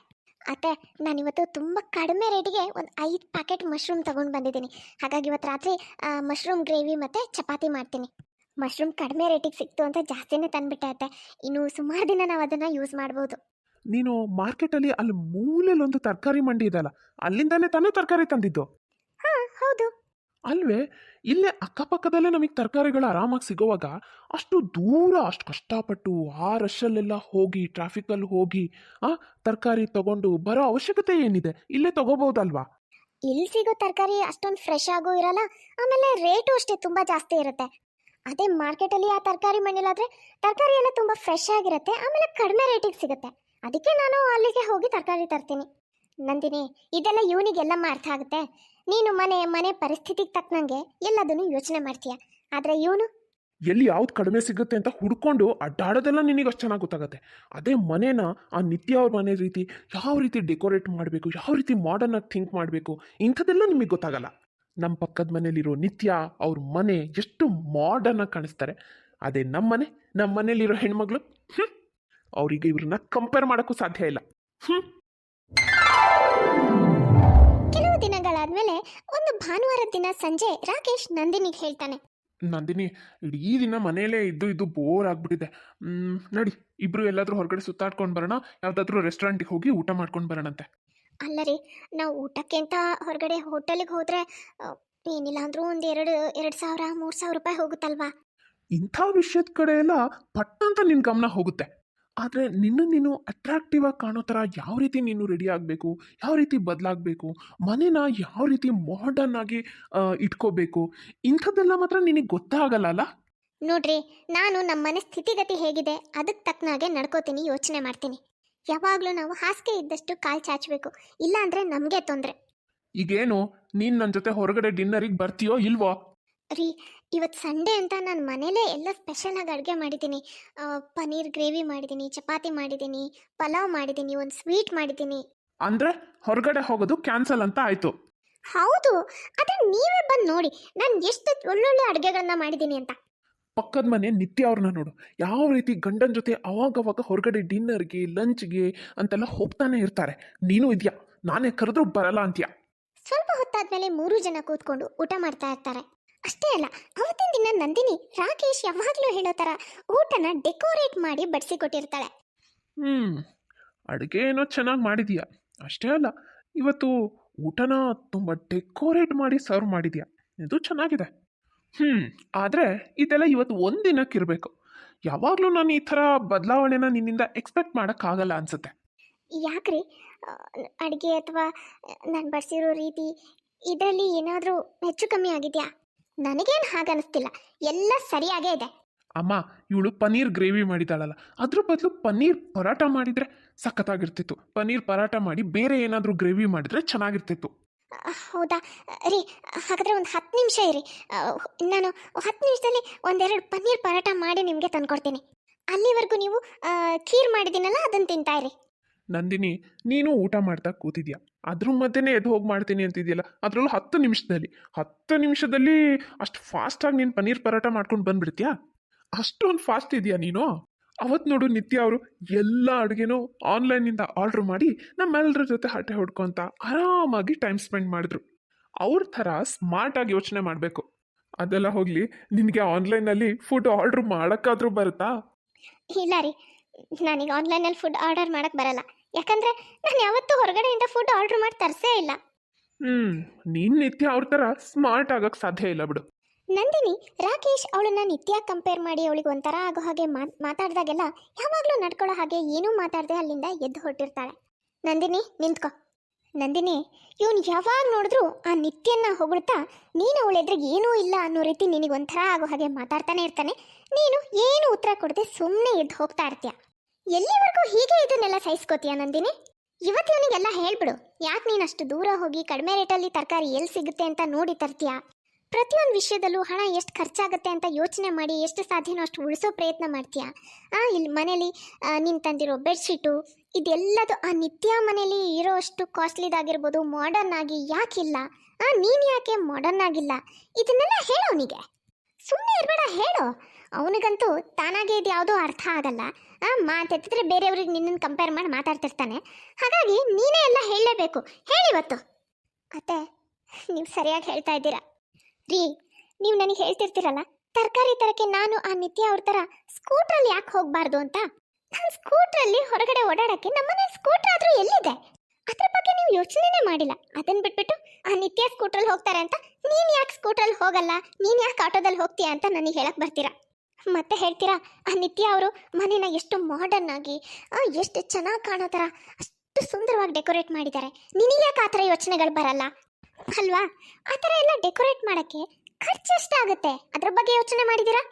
Speaker 2: ಅತ್ತೆ ನಾನಿವತ್ತು ತುಂಬ ಕಡಿಮೆ ರೇಟಿಗೆ ಒಂದು ಐದು ಪ್ಯಾಕೆಟ್ ಮಶ್ರೂಮ್ ತಗೊಂಡು ಬಂದಿದ್ದೀನಿ. ಹಾಗಾಗಿ ಇವತ್ತು ರಾತ್ರಿ ಮಶ್ರೂಮ್ ಗ್ರೇವಿ ಮತ್ತು ಚಪಾತಿ ಮಾಡ್ತೀನಿ. ಮಶ್ರೂಮ್ ಕಡಿಮೆ ರೇಟಿಗೆ ಸಿಕ್ತು ಅಂತ ಜಾಸ್ತಿನೇ ತಂದ್ಬಿಟ್ಟೈತೆ. ಇನ್ನು ಸುಮಾರು ದಿನ ನಾವು ಅದನ್ನು ಯೂಸ್ ಮಾಡ್ಬೋದು.
Speaker 1: ನೀನು ಮಾರ್ಕೆಟಲ್ಲಿ ಅಲ್ಲಿ ಮೂಲೆಯಲ್ಲಿ ಒಂದು ತರಕಾರಿ ಮಂಡಿ ಇದೆಯಲ್ಲ ಅಲ್ಲಿಂದಾನೇ ತಾನೇ ತರಕಾರಿ ತಂದಿದ್ದು?
Speaker 2: ಹಾಂ ಹೌದು.
Speaker 1: ಅಲ್ವೇ? ಇಲ್ಲೇ ಅಕ್ಕಪಕ್ಕದಲ್ಲೇ ನಮಗೆ ತರಕಾರಿಗಳು ಆರಾಮಾಗಿ ಸಿಗೋವಾಗ ಅಷ್ಟು ದೂರ ಅಷ್ಟು ಕಷ್ಟಪಟ್ಟು ಆ ರಶಲ್ಲೆಲ್ಲ ಹೋಗಿ ಟ್ರಾಫಿಕಲ್ಲಿ ಹೋಗಿ ಆ ತರಕಾರಿ ತಗೊಂಡು ಬರೋ ಅವಶ್ಯಕತೆ ಏನಿದೆ? ಇಲ್ಲೇ ತಗೋಬಹುದಲ್ವಾ
Speaker 2: ಇಲ್ಲಿ ಸಿಗೋ ತರಕಾರಿ ಅಷ್ಟೊಂದು ಫ್ರೆಶ್ ಆಗೋ ಇರಲ್ಲ ಆಮೇಲೆ ರೇಟು ಅಷ್ಟೇ ತುಂಬ ಜಾಸ್ತಿ ಇರುತ್ತೆ. ಅದೇ ಮಾರ್ಕೆಟಲ್ಲಿ ಆ ತರಕಾರಿ ಮನೆಯಲ್ಲಾದರೆ ತರಕಾರಿ ಎಲ್ಲ ತುಂಬ ಫ್ರೆಶ್ ಆಗಿರುತ್ತೆ, ಆಮೇಲೆ ಕಡಿಮೆ ರೇಟಿಗೆ ಸಿಗುತ್ತೆ. ಅದಕ್ಕೆ ನಾನು ಅಲ್ಲಿಗೆ ಹೋಗಿ ತರಕಾರಿ ತರ್ತೀನಿ. ನಂದಿನಿ, ಇದೆಲ್ಲ ಇವನಿಗೆಲ್ಲಮ್ಮ ಅರ್ಥ ಆಗುತ್ತೆ. ನೀನು ಮನೆ ಮನೆ ಪರಿಸ್ಥಿತಿಗೆ ತಕ್ಕನಂಗೆ ಎಲ್ಲದನ್ನು ಯೋಚನೆ ಮಾಡ್ತೀಯ? ಆದರೆ ಇವನು?
Speaker 1: ಎಲ್ಲಿ ಯಾವ್ದು ಕಡಿಮೆ ಸಿಗುತ್ತೆ ಅಂತ ಹುಡ್ಕೊಂಡು ಅಡ್ಡಾಡೋದೆಲ್ಲ ನಿನಗೆ ಅಷ್ಟು ಚೆನ್ನಾಗಿ ಗೊತ್ತಾಗುತ್ತೆ. ಅದೇ ಮನೇನ, ಆ ನಿತ್ಯ ಅವ್ರ ಮನೆ ರೀತಿ ಯಾವ ರೀತಿ ಡೆಕೋರೇಟ್ ಮಾಡಬೇಕು, ಯಾವ ರೀತಿ ಮಾಡರ್ನ್ ಆಗಿ ಥಿಂಕ್ ಮಾಡಬೇಕು, ಇಂಥದ್ದೆಲ್ಲ ನಿಮಗೆ ಗೊತ್ತಾಗಲ್ಲ. ನಮ್ಮ ಪಕ್ಕದ ಮನೇಲಿರೋ ನಿತ್ಯ ಅವ್ರ ಮನೆ ಎಷ್ಟು ಮಾಡರ್ನ್ ಆಗಿ ಕಾಣಿಸ್ತಾರೆ. ಅದೇ ನಮ್ಮ ಮನೆ ನಮ್ಮ ಮನೇಲಿರೋ ಹೆಣ್ಮಗಳು ಹ್ಞೂ ಅವರಿಗೆ ಇವ್ರನ್ನ ಕಂಪೇರ್ ಮಾಡೋಕ್ಕೂ ಸಾಧ್ಯ ಇಲ್ಲ. ಹ್ಞೂ
Speaker 2: ಕೆಲವು ದಿನಗಳಾದ್ಮೇಲೆ ಒಂದು ಭಾನುವಾರ ದಿನ ಸಂಜೆ ರಾಕೇಶ್ ನಂದಿನಿಗೆ ಹೇಳ್ತಾನೆ.
Speaker 1: ನಂದಿನಿ ಇಡೀ ದಿನ ಮನೆಯಲ್ಲೇ ಇದ್ದು ಇದ್ದು ಬೋರ್ ಆಗ್ಬಿಟ್ಟಿದೆ. ನಡಿ ಇಬ್ರು ಎಲ್ಲಾದರೂ ಹೊರಗಡೆ ಸುತ್ತಾಡ್ಕೊಂಡು ಬರೋಣ ಯಾವ್ದಾದ್ರೂ ರೆಸ್ಟೋರೆಂಟಿಗೆ ಹೋಗಿ ಊಟ ಮಾಡ್ಕೊಂಡು ಬರೋಣಂತೆ.
Speaker 2: ಅಲ್ಲ ರೀ ನಾವು ಊಟಕ್ಕೆ ಅಂತ ಹೊರಗಡೆ ಹೋಟೆಲಿಗೆ ಹೋದರೆ ಏನಿಲ್ಲ ಅಂದರೂ ಒಂದು ಎರಡು ಎರಡು ಸಾವಿರ ಮೂರು ಸಾವಿರ ರೂಪಾಯಿ ಹೋಗುತ್ತಲ್ವಾ?
Speaker 1: ಇಂಥ ವಿಷಯದ ಕಡೆ ಎಲ್ಲ ಪಟ್ಟಂತ ನಿನ್ನ ಗಮನ ಹೋಗುತ್ತೆ. ಆದರೆ ನಿನ್ನ ನೀನು ಅಟ್ರಾಕ್ಟಿವ್ ಆಗಿ ಕಾಣೋ ಥರ ಯಾವ ರೀತಿ ನೀನು ರೆಡಿ ಆಗಬೇಕು ಯಾವ ರೀತಿ ಬದಲಾಗಬೇಕು ಮನೇನ ಯಾವ ರೀತಿ ಮಾಡರ್ನ್ ಆಗಿ ಇಟ್ಕೋಬೇಕು ಇಂಥದ್ದೆಲ್ಲ ಮಾತ್ರ ನಿನಗೆ ಗೊತ್ತಾಗಲ್ಲ ಅಲ್ಲ?
Speaker 2: ನೋಡ್ರಿ ನಾನು ನಮ್ಮ ಮನೆ ಸ್ಥಿತಿಗತಿ ಹೇಗಿದೆ ಅದಕ್ಕೆ ತಕ್ಕನಾಗೆ ನಡ್ಕೋತೀನಿ ಯೋಚನೆ ಮಾಡ್ತೀನಿ. ಯಾವಾಗಲೂ ನಾವು ಹಾಸಿಗೆ ಇದ್ದಷ್ಟು ಕಾಲು ಚಾಚಬೇಕು. ಇಲ್ಲಾಂದರೆ ನಮಗೆ ತೊಂದರೆ.
Speaker 1: ಈಗೇನು? ನೀನು ನನ್ನ ಜೊತೆ ಹೊರಗಡೆ ಡಿನ್ನರಿಗೆ ಬರ್ತೀಯೋ ಇಲ್ವೋ?
Speaker 2: ರೀ ಇವತ್ತು ಸಂಡೇ ಅಂತ ನಾನು ಮನೇಲೇ ಎಲ್ಲ ಸ್ಪೆಷಲಾಗಿ ಅಡುಗೆ ಮಾಡಿದ್ದೀನಿ. ಪನೀರ್ ಪನ್ನೀರ್ ಗ್ರೇವಿ ಮಾಡಿದ್ದೀನಿ ಚಪಾತಿ ಮಾಡಿದ್ದೀನಿ ಪಲಾವ್ ಮಾಡಿದ್ದೀನಿ ಒಂದು ಸ್ವೀಟ್ ಮಾಡಿದ್ದೀನಿ.
Speaker 1: ಅಂದ್ರೆ ಹೊರಗಡೆ ಹೋಗೋದು ಕ್ಯಾನ್ಸಲ್ ಅಂತ ಆಯ್ತು.
Speaker 2: ಹೌದು ಆದರೆ ನೀವೇ ಬಂದು ನೋಡಿ. ನಾನು ಎಷ್ಟು ಒಳ್ಳೊಳ್ಳೆ ಅಡುಗೆಗಳನ್ನ ಮಾಡಿದ್ದೀನಿ ಅಂತ.
Speaker 1: ಪಕ್ಕದ ಮನೆ ನಿತ್ಯ ಅವ್ರನ್ನ ನೋಡು. ಯಾವ ರೀತಿ ಗಂಡನ ಜೊತೆ ಅವಾಗವಾಗ ಹೊರಗಡೆ ಡಿನ್ನರ್ಗೆ ಲಂಚ್ಗೆ ಅಂತೆಲ್ಲ ಹೋಗ್ತಾನೆ ಇರ್ತಾರೆ. ನೀನು ಇದೆಯಾ? ನಾನೇ ಕರೆದ್ರೂ ಬರಲ್ಲ ಅಂತ್ಯ?
Speaker 2: ಸ್ವಲ್ಪ ಹೊತ್ತಾದ್ಮೇಲೆ ಮೂರು ಜನ ಕೂತ್ಕೊಂಡು ಊಟ ಮಾಡ್ತಾ ಇರ್ತಾರೆ. ಅಷ್ಟೇ ಅಲ್ಲ ಅವತ್ತಿನ ದಿನ ನಂದಿನಿ ರಾಕೇಶ್ ಯಾವಾಗಲೂ ಹೇಳೋ ತರ ಊಟನ ಡೆಕೋರೇಟ್ ಮಾಡಿ ಬಡಿಸಿಕೊಟ್ಟಿರ್ತಾಳೆ
Speaker 1: ಹ್ಞೂ ಅಡುಗೆ ಏನೋ ಚೆನ್ನಾಗಿ ಮಾಡಿದೀಯ? ಅಷ್ಟೇ ಅಲ್ಲ ಇವತ್ತು ಊಟನ ತುಂಬ ಡೆಕೋರೇಟ್ ಮಾಡಿ ಸರ್ವ್ ಮಾಡಿದ್ಯಾ? ಇದು ಚೆನ್ನಾಗಿದೆ. ಹ್ಞೂ ಆದರೆ ಇದೆಲ್ಲ ಇವತ್ತು ಒಂದಿನಕ್ಕಿರಬೇಕು. ಯಾವಾಗಲೂ ನಾನು ಈ ಥರ ಬದಲಾವಣೆನ ನಿನ್ನಿಂದ ಎಕ್ಸ್ಪೆಕ್ಟ್ ಮಾಡೋಕ್ಕಾಗಲ್ಲ ಅನ್ಸುತ್ತೆ.
Speaker 2: ಯಾಕ್ರಿ? ಅಡುಗೆ ಅಥವಾ ನಾನು ಬಡಿಸಿರೋ ರೀತಿ ಇದರಲ್ಲಿ ಏನಾದರೂ ಹೆಚ್ಚು ಕಮ್ಮಿ ಆಗಿದೆಯಾ? ನನಗೇನು ಹಾಗನ್ನಿಸ್ತಿಲ್ಲ ಎಲ್ಲ ಸರಿಯಾಗೇ ಇದೆ.
Speaker 1: ಅಮ್ಮ ಇವಳು ಪನ್ನೀರ್ ಗ್ರೇವಿ ಮಾಡಿದಾಳಲ್ಲ. ಅದ್ರ ಬದಲು ಪನ್ನೀರ್ ಪರಾಟ ಮಾಡಿದರೆ ಸಖತ್ತಾಗಿರ್ತಿತ್ತು. ಪನ್ನೀರ್ ಪರಾಟ ಮಾಡಿ ಬೇರೆ ಏನಾದರೂ ಗ್ರೇವಿ ಮಾಡಿದರೆ ಚೆನ್ನಾಗಿರ್ತಿತ್ತು.
Speaker 2: ಹೌದಾ? ರೀ, ಹಾಗಾದರೆ ಒಂದು ಹತ್ತು ನಿಮಿಷ ಇರಿ. ನಾನು ಹತ್ತು ನಿಮಿಷದಲ್ಲಿ ಒಂದೆರಡು ಪನ್ನೀರ್ ಪರೋಟ ಮಾಡಿ ನಿಮಗೆ ತಂದ್ಕೊಡ್ತೀನಿ. ಅಲ್ಲಿವರೆಗೂ ನೀವು ಖೀರ್ ಮಾಡಿದ್ದೀನಲ್ಲ, ಅದನ್ನು ತಿಂತಾ ಇರಿ.
Speaker 1: ನಂದಿನಿ, ನೀನು ಊಟ ಮಾಡ್ತಾ ಕೂತಿದ್ಯಾ? ಅದ್ರ ಮಧ್ಯೆ ಎದ್ದು ಹೋಗಿ ಮಾಡ್ತೀನಿ ಅಂತಿದ್ಯಲ್ಲ, ಅದರಲ್ಲೂ ಹತ್ತು ನಿಮಿಷದಲ್ಲಿ. ಹತ್ತು ನಿಮಿಷದಲ್ಲಿ ಅಷ್ಟು ಫಾಸ್ಟಾಗಿ ನೀನು ಪನ್ನೀರ್ ಪರೋಟ ಮಾಡ್ಕೊಂಡು ಬಂದ್ಬಿಡ್ತೀಯಾ? ಅಷ್ಟೊಂದು ಫಾಸ್ಟ್ ಇದೆಯಾ ನೀನು? ಅವತ್ತು ನೋಡು ನಿತ್ಯ ಅವರು ಎಲ್ಲ ಅಡುಗೆನೂ ಆನ್ಲೈನಿಂದ ಆರ್ಡ್ರ್ ಮಾಡಿ ನಮ್ಮೆಲ್ಲರ ಜೊತೆ ಹಟ್ಟೆ ಹೊಡ್ಕೊತ ಆರಾಮಾಗಿ ಟೈಮ್ ಸ್ಪೆಂಡ್ ಮಾಡಿದ್ರು. ಅವ್ರ ಥರ ಸ್ಮಾರ್ಟಾಗಿ ಯೋಚನೆ ಮಾಡಬೇಕು. ಅದೆಲ್ಲ ಹೋಗಲಿ ನಿನಗೆ ಆನ್ಲೈನಲ್ಲಿ ಫುಡ್ ಆರ್ಡ್ರ್ ಮಾಡೋಕ್ಕಾದರೂ ಬರುತ್ತಾ?
Speaker 2: ಇಲ್ಲ ರೀ ನನಗೆ ಆನ್ಲೈನಲ್ಲಿ ಫುಡ್ ಆರ್ಡರ್ ಮಾಡಕ್ಕೆ ಬರಲ್ಲ. ಯಾಕಂದರೆ ನಾನು ಯಾವತ್ತೂ ಹೊರಗಡೆಯಿಂದ ಫುಡ್ ಆರ್ಡ್ರ್ ಮಾಡಿ ತರಿಸೇ ಇಲ್ಲ.
Speaker 1: ಹ್ಞೂ ನೀನು ನಿತ್ಯ ಅವ್ರ ಥರ ಸ್ಮಾರ್ಟ್ ಆಗೋಕ್ಕೆ ಸಾಧ್ಯ ಇಲ್ಲ ಬಿಡು.
Speaker 2: ನಂದಿನಿ, ರಾಕೇಶ್ ಅವಳನ್ನ ನಿತ್ಯ ಕಂಪೇರ್ ಮಾಡಿ ಅವಳಿಗೆ ಒಂಥರ ಆಗೋ ಹಾಗೆ ಮಾತ್ ಮಾತಾಡಿದಾಗೆಲ್ಲ ಯಾವಾಗಲೂ ನಡ್ಕೊಳ್ಳೋ ಹಾಗೆ ಏನೂ ಮಾತಾಡದೆ ಅಲ್ಲಿಂದ ಎದ್ದು ಹೊರಟಿರ್ತಾಳೆ. ನಂದಿನಿ, ನಿಂತ್ಕೊ. ನಂದಿನಿ, ಇವನು ಯಾವಾಗ ನೋಡಿದ್ರು ಆ ನಿತ್ಯನ್ನ ಹೊಗಳ್ತಾ ನೀನು ಅವಳೆದ್ರಿಗೆ ಏನೂ ಇಲ್ಲ ಅನ್ನೋ ರೀತಿ ನಿನಗೆ ಒಂಥರ ಆಗೋ ಹಾಗೆ ಮಾತಾಡ್ತಾನೆ ಇರ್ತಾನೆ. ನೀನು ಏನು ಉತ್ತರ ಕೊಡದೆ ಸುಮ್ಮನೆ ಎದ್ದು ಹೋಗ್ತಾ ಇರ್ತೀಯ. ಎಲ್ಲಿವರೆಗೂ ಹೀಗೆ ಇದನ್ನೆಲ್ಲ ಸಹಿಸ್ಕೋತೀಯ ನಂದಿನಿ? ಇವತ್ತು ಇವನಿಗೆಲ್ಲ ಹೇಳ್ಬಿಡು, ಯಾಕೆ ನೀನು ಅಷ್ಟು ದೂರ ಹೋಗಿ ಕಡಿಮೆ ರೇಟಲ್ಲಿ ತರಕಾರಿ ಎಲ್ಲಿ ಸಿಗುತ್ತೆ ಅಂತ ನೋಡಿ ತರ್ತೀಯ? ಪ್ರತಿಯೊಂದು ವಿಷಯದಲ್ಲೂ ಹಣ ಎಷ್ಟು ಖರ್ಚಾಗುತ್ತೆ ಅಂತ ಯೋಚನೆ ಮಾಡಿ ಎಷ್ಟು ಸಾಧ್ಯನೋ ಅಷ್ಟು ಉಳಿಸೋ ಪ್ರಯತ್ನ ಮಾಡ್ತೀಯಾ? ಆ ಇಲ್ಲಿ ಮನೇಲಿ ನೀನು ತಂದಿರೋ ಬೆಡ್ಶೀಟು, ಇದೆಲ್ಲದು ಆ ನಿತ್ಯ ಮನೇಲಿ ಇರೋ ಅಷ್ಟು ಕಾಸ್ಟ್ಲಿದಾಗಿರ್ಬೋದು ಮಾಡರ್ನ್ ಆಗಿ ಯಾಕಿಲ್ಲ? ಆ, ನೀನು ಯಾಕೆ ಮಾಡರ್ನ್ ಆಗಿಲ್ಲ? ಇದನ್ನೆಲ್ಲ ಹೇಳು ಅವನಿಗೆ. ಸುಮ್ಮನೆ ಇರಬೇಡ, ಹೇಳು. ಅವನಿಗಂತೂ ತಾನಾಗೆ ಇದು ಯಾವುದೂ ಅರ್ಥ ಆಗಲ್ಲ. ಆ, ಮಾತೆತ್ತಿದ್ರೆ ಬೇರೆಯವ್ರಿಗೆ ನಿನ್ನನ್ನು ಕಂಪೇರ್ ಮಾಡಿ ಮಾತಾಡ್ತಿರ್ತಾನೆ. ಹಾಗಾಗಿ ನೀನೇ ಎಲ್ಲ ಹೇಳಲೇಬೇಕು. ಹೇಳಿವತ್ತು ಅತ್ತೆ, ನೀವು ಸರಿಯಾಗಿ ಹೇಳ್ತಾ ಇದ್ದೀರಾ? ರೀ, ನೀವು ನನಗೆ ಹೇಳ್ತಿರ್ತೀರಲ್ಲ, ತರಕಾರಿ ತರಕ್ಕೆ ನಾನು ಆ ನಿತ್ಯ ಅವ್ರ ಥರ ಸ್ಕೂಟ್ರಲ್ಲಿ ಯಾಕೆ ಹೋಗಬಾರ್ದು ಅಂತ? ನಾನು ಸ್ಕೂಟ್ರಲ್ಲಿ ಹೊರಗಡೆ ಓಡಾಡಕ್ಕೆ ನಮ್ಮನೆ ಸ್ಕೂಟರ್ ಆದರೂ ಎಲ್ಲಿದೆ? ಅದ್ರ ಬಗ್ಗೆ ನೀವು ಯೋಚನೆನೇ ಮಾಡಿಲ್ಲ. ಅದನ್ನ ಬಿಟ್ಬಿಟ್ಟು ಆ ನಿತ್ಯ ಸ್ಕೂಟ್ರಲ್ಲಿ ಹೋಗ್ತಾರೆ ಅಂತ ನೀನು ಯಾಕೆ ಸ್ಕೂಟ್ರಲ್ಲಿ ಹೋಗಲ್ಲ, ನೀನು ಯಾಕೆ ಆಟೋದಲ್ಲಿ ಹೋಗ್ತೀಯಾ ಅಂತ ನನಗೆ ಹೇಳಕ್ ಬರ್ತೀರಾ? ಮತ್ತೆ ಹೇಳ್ತೀರಾ, ಆ ನಿತ್ಯ ಅವರು ಮನೇನ ಎಷ್ಟು ಮಾಡರ್ನ್ ಆಗಿ ಎಷ್ಟು ಚೆನ್ನಾಗಿ ಕಾಣೋ ಥರ ಅಷ್ಟು ಸುಂದರವಾಗಿ ಡೆಕೋರೇಟ್ ಮಾಡಿದ್ದಾರೆ. ನಿನಗೆ ಯಾಕೆ ಆ ಥರ ಯೋಚನೆಗಳು ಬರಲ್ಲ? ಅಲ್ವಾ? ಆ ಥರ ಎಲ್ಲ ಡೆಕೋರೇಟ್ ಮಾಡೋಕ್ಕೆ ಖರ್ಚು ಎಷ್ಟಾಗುತ್ತೆ? ಅದ್ರ ಬಗ್ಗೆ ಯೋಚನೆ ಮಾಡಿದ್ದೀರಾ?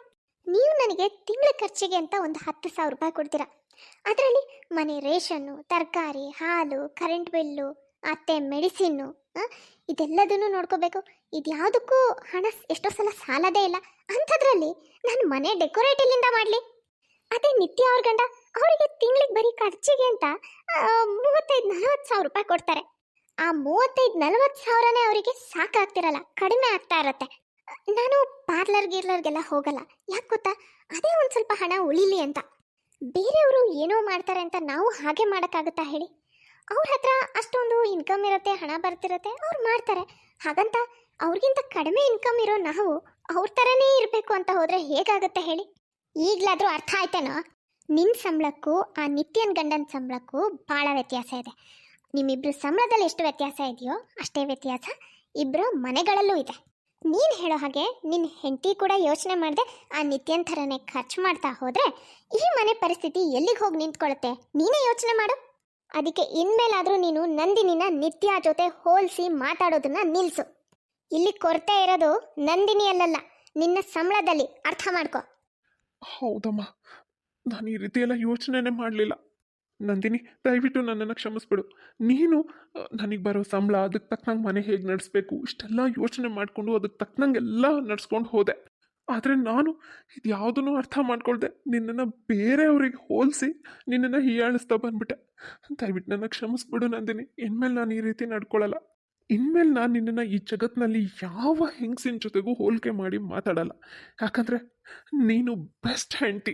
Speaker 2: ನೀವು ನನಗೆ ತಿಂಗಳ ಖರ್ಚಿಗೆ ಅಂತ ಒಂದು ಹತ್ತು ಸಾವಿರ ರೂಪಾಯಿ ಕೊಡ್ತೀರಾ. ಅದರಲ್ಲಿ ಮನೆ ರೇಷನ್ನು, ತರಕಾರಿ, ಹಾಲು ಕರೆಂಟ್ ಬಿಲ್ಲು ಅತ್ತೆ ಮೆಡಿಸಿನ್ನು ಇದೆಲ್ಲದನ್ನು ನೋಡ್ಕೋಬೇಕು. ಇದ್ಯಾವುದಕ್ಕೂ ಹಣ ಎಷ್ಟೋ ಸಲ ಸಾಲದೇ ಇಲ್ಲ. ಅಂಥದ್ರಲ್ಲಿ ನಾನು ಮನೆ ಡೆಕೋರೇಟ್ ಎಲ್ಲಿಂದ ಮಾಡಲಿ? ಅದೇ ನಿತ್ಯ ಅವ್ರ ಗಂಡ, ಅವರಿಗೆ ತಿಂಗಳಿಗೆ ಬರೀ ಖರ್ಚಿಗೆ ಅಂತ ಮೂವತ್ತೈದು, ನಲವತ್ತು ಸಾವಿರ ರೂಪಾಯಿ ಕೊಡ್ತಾರೆ. ಆ ಮೂವತ್ತೈದು, ನಲವತ್ತು ಸಾವಿರನೇ ಅವರಿಗೆ ಸಾಕಾಗ್ತಿರಲ್ಲ, ಕಡಿಮೆ ಆಗ್ತಾ ಇರತ್ತೆ. ನಾನು ಪಾರ್ಲರ್, ಗೀರ್ಲರ್ಗೆಲ್ಲ ಹೋಗಲ್ಲ. ಯಾಕೆ ಗೊತ್ತಾ? ಅದೇ ಒಂದು ಸ್ವಲ್ಪ ಹಣ ಉಳಿಲಿ ಅಂತ. ಬೇರೆಯವರು ಏನೋ ಮಾಡ್ತಾರೆ ಅಂತ ನಾವು ಹಾಗೆ ಮಾಡೋಕ್ಕಾಗುತ್ತಾ ಹೇಳಿ? ಅವ್ರ ಹತ್ರ ಅಷ್ಟೊಂದು ಇನ್ಕಮ್ ಇರುತ್ತೆ, ಹಣ ಬರ್ತಿರುತ್ತೆ, ಅವ್ರು ಮಾಡ್ತಾರೆ. ಹಾಗಂತ ಅವ್ರಿಗಿಂತ ಕಡಿಮೆ ಇನ್ಕಮ್ ಇರೋ ನಾವು ಅವ್ರ ಥರನೇ ಇರಬೇಕು ಅಂತ ಹೋದರೆ ಹೇಗಾಗುತ್ತೆ ಹೇಳಿ? ಈಗಲಾದರೂ ಅರ್ಥ ಆಯ್ತೇನೋ? ನಿನ್ನ ಸಂಬಳಕ್ಕೂ, ಆ ನಿತ್ಯನ್ ಗಂಡನ ಸಂಬಳಕ್ಕೂ ಭಾಳ ವ್ಯತ್ಯಾಸ ಇದೆ. ನಿಮ್ಮಿಬ್ರು ಸಂಬಳದಲ್ಲಿ ಎಷ್ಟು ವ್ಯತ್ಯಾಸ ಇದೆಯೋ ಅಷ್ಟೇ ವ್ಯತ್ಯಾಸ ಇಬ್ಬರು ಮನೆಗಳಲ್ಲೂ ಇದೆ. ನೀನು ಹೇಳೋ ಹಾಗೆ ನಿನ್ನ ಹೆಂಡತಿ ಕೂಡ ಯೋಚನೆ ಮಾಡದೆ ಆ ನಿತ್ಯನ್ ಥರನೇ ಖರ್ಚು ಮಾಡ್ತಾ ಹೋದರೆ ಈ ಮನೆ ಪರಿಸ್ಥಿತಿ ಎಲ್ಲಿಗೆ ಹೋಗಿ ನಿಂತ್ಕೊಳ್ಳುತ್ತೆ ನೀನೇ ಯೋಚನೆ ಮಾಡು. ಅದಕ್ಕೆ ಇನ್ಮೇಲಾದರೂ ನೀನು ನಂದಿನಿನ ನಿತ್ಯ ಜೊತೆ ಹೋಲಿಸಿ ಮಾತಾಡೋದನ್ನ ನಿಲ್ಲಿಸು ಇಲ್ಲಿ ಕೊರತೆ ಇರೋದು ನಂದಿನಿಯಲ್ಲ ನಿನ್ನ ಸಂಬಳದಲ್ಲಿ. ಅರ್ಥ ಮಾಡ್ಕೊ.
Speaker 1: ಹೌದಮ್ಮ, ನಾನು ಈ ರೀತಿ ಎಲ್ಲ ಯೋಚನೆನೇ ಮಾಡಲಿಲ್ಲ. ನಂದಿನಿ, ದಯವಿಟ್ಟು ನನ್ನನ್ನು ಕ್ಷಮಿಸ್ಬಿಡು. ನೀನು ನನಗೆ ಬರೋ ಸಂಬಳ ಅದಕ್ಕೆ ತಕ್ಕನಂಗೆ ಮನೆ ಹೇಗೆ ನಡೆಸ್ಬೇಕು, ಇಷ್ಟೆಲ್ಲ ಯೋಚನೆ ಮಾಡಿಕೊಂಡು ಅದಕ್ಕೆ ತಕ್ಕನಂಗೆ ಎಲ್ಲ ನಡ್ಸ್ಕೊಂಡು ಹೋದೆ. ಆದರೆ ನಾನು ಇದು ಯಾವುದನ್ನು ಅರ್ಥ ಮಾಡ್ಕೊಳ್ದೆ. ನಿನ್ನನ್ನು ಬೇರೆಯವರಿಗೆ ಹೋಲಿಸಿ ನಿನ್ನನ್ನು ಹೀಯಾಳಿಸ್ತಾ ಬಂದ್ಬಿಟ್ಟೆ. ದಯವಿಟ್ಟು ನನ್ನ ಕ್ಷಮಿಸ್ಬಿಡು ನಂದಿನಿ. ಇನ್ಮೇಲೆ ನಾನು ಈ ರೀತಿ ನಡ್ಕೊಳ್ಳಲ್ಲ ಇನ್ಮೇಲೆ ನಾನು ನಿನ್ನನ್ನು ಈ ಜಗತ್ತಿನಲ್ಲಿ ಯಾವ ಹೆಂಗಸಿನ ಜೊತೆಗೂ ಹೋಲಿಕೆ ಮಾಡಿ ಮಾತಾಡಲ್ಲ. ಯಾಕಂದರೆ ನೀನು ಬೆಸ್ಟ್ ಹೆಂಡತಿ.